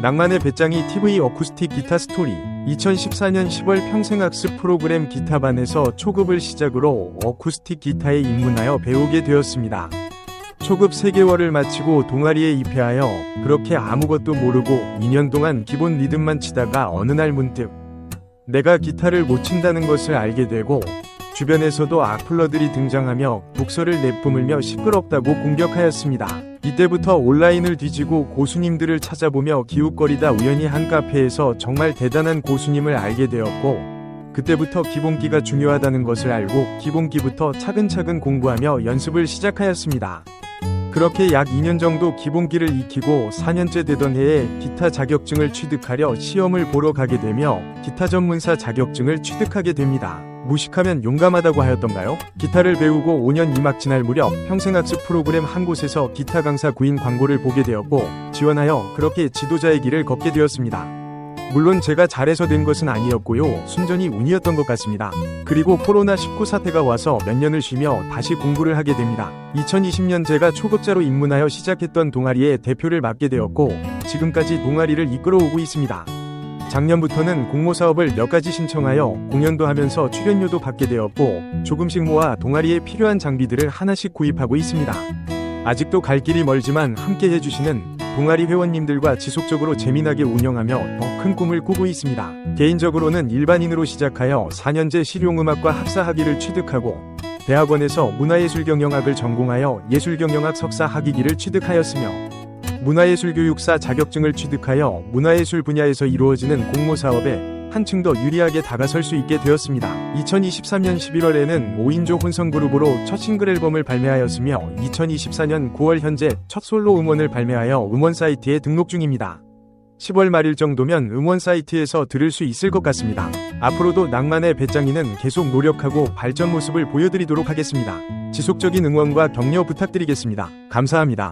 낭만의 배짱이 TV 어쿠스틱 기타 스토리 2014년 10월 평생학습 프로그램 기타반에서 초급을 시작으로 어쿠스틱 기타에 입문하여 배우게 되었습니다. 초급 3개월을 마치고 동아리에 입회하여 그렇게 아무것도 모르고 2년 동안 기본 리듬만 치다가 어느 날 문득 내가 기타를 못 친다는 것을 알게 되고 주변에서도 악플러들이 등장하며 독서를 내뿜으며 시끄럽다고 공격하였습니다. 이때부터 온라인을 뒤지고 고수님들을 찾아보며 기웃거리다 우연히 한 카페에서 정말 대단한 고수님을 알게 되었고 그때부터 기본기가 중요하다는 것을 알고 기본기부터 차근차근 공부하며 연습을 시작하였습니다. 그렇게 약 2년 정도 기본기를 익히고 4년째 되던 해에 기타 자격증을 취득하려 시험을 보러 가게 되며 기타 전문사 자격증을 취득하게 됩니다. 무식하면 용감하다고 하였던가요? 기타를 배우고 5년 이막 지날 무렵 평생학습 프로그램 한 곳에서 기타 강사 구인 광고를 보게 되었고 지원하여 그렇게 지도자의 길을 걷게 되었습니다. 물론 제가 잘해서 된 것은 아니었고요. 순전히 운이었던 것 같습니다. 그리고 코로나19 사태가 와서 몇 년을 쉬며 다시 공부를 하게 됩니다. 2020년 제가 초급자로 입문하여 시작했던 동아리의 대표를 맡게 되었고 지금까지 동아리를 이끌어오고 있습니다. 작년부터는 공모 사업을 몇 가지 신청하여 공연도 하면서 출연료도 받게 되었고 조금씩 모아 동아리에 필요한 장비들을 하나씩 구입하고 있습니다. 아직도 갈 길이 멀지만 함께 해주시는 동아리 회원님들과 지속적으로 재미나게 운영하며 더 큰 꿈을 꾸고 있습니다. 개인적으로는 일반인으로 시작하여 4년제 실용음악과 학사 학위를 취득하고 대학원에서 문화예술경영학을 전공하여 예술경영학 석사 학위기를 취득하였으며 문화예술 교육사 자격증을 취득하여 문화예술 분야에서 이루어지는 공모 사업에 한층 더 유리하게 다가설 수 있게 되었습니다. 2023년 11월에는 5인조 혼성그룹으로 첫 싱글 앨범을 발매하였으며 2024년 9월 현재 첫 솔로 음원을 발매하여 음원 사이트에 등록 중입니다. 10월 말일 정도면 음원 사이트에서 들을 수 있을 것 같습니다. 앞으로도 낭만의 배짱이는 계속 노력하고 발전 모습을 보여드리도록 하겠습니다. 지속적인 응원과 격려 부탁드리겠습니다. 감사합니다.